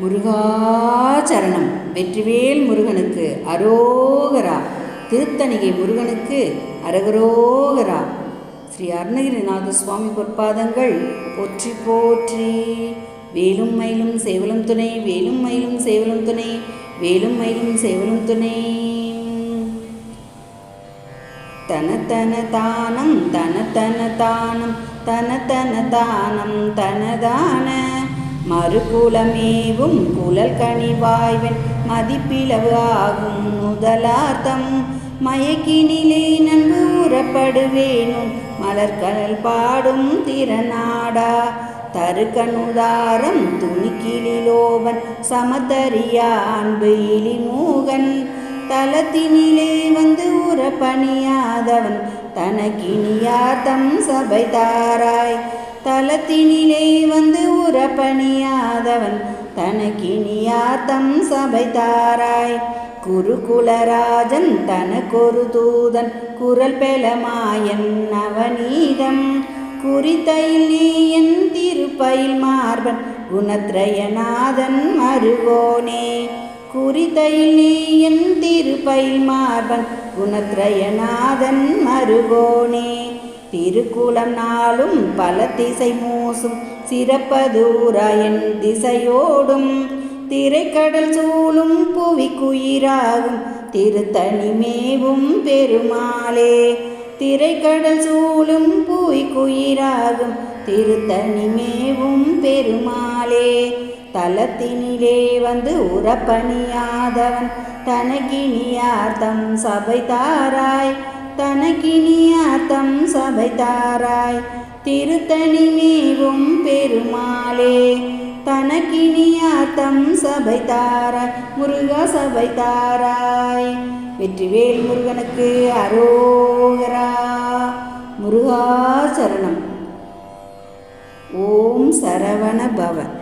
முருகாச்சரணம். வெற்றிவேல் முருகனுக்கு அரோகரா. திருத்தணிகை முருகனுக்கு அரகரோகரா. ஸ்ரீ அருணகிரிநாத சுவாமி பொற்பாதங்கள் போற்றி போற்றி. வேலும் மயிலும் சேவலும் துணை வேலும் மயிலும் சேவலும் துணை வேலும் மயிலும் சேவலும் துணை. தன தன தானம் தன தன தானம் தன தன தானம் தனதான மறுகுலமேவும் குழல் கனிவாய்வன் மதிப்பிளவு ஆகும் முதலார்த்தம். மயக்கினிலே நன்கு உறப்படுவேனும் மலர்கடல் பாடும் திறநாடா தருக்கனுதாரம் துணிக்கிளிலோவன் சமதரியா அன்பு இலிமூகன் தலத்தினிலே வந்து உற பணியாதவன் தனக்கினியார்த்தம் சபை தாராய். தலத்தினிலே வந்து உற பணியாதவன் தனக்கினியார்த்தம் சபை தாராய். குருகுலராஜன் தனக்கொரு தூதன் குரல் பெலமாயன் நவநீதம் குறித்தையில் நீ என் திருப்பயில் மார்பன் குணத்ரயநாதன் மருகோனே குறித்தையில் நீ என் திருப்பயில் மார்பன் குணத்ரயநாதன் மருகோனே திருக்குளம் நாளும் பல திசை மூசும். சிறப்பதூராயன் திசையோடும். திரைக்கடல் சூழும் புவிக்குயிராகும். திருத்தணிமேவும் பெருமாளே. திரைக்கடல் சூழும் புவிக்குயிராகும். திருத்தணிமேவும் பெருமாளே. தலத்தினிலே வந்து உறப்பணியாதவன். தனகினியார்த்தம் சபை தாராய். தனக்கினியாத்தம் சபை தாராய் திருத்தணிமேவும் பெருமாளே. தனக்கினியாத்தம் சபை தாராய் முருகா சபை தாராய். வெற்றிவேல் முருகனுக்கு அரோகரா. முருகா சரணம். ஓம் சரவண பவன்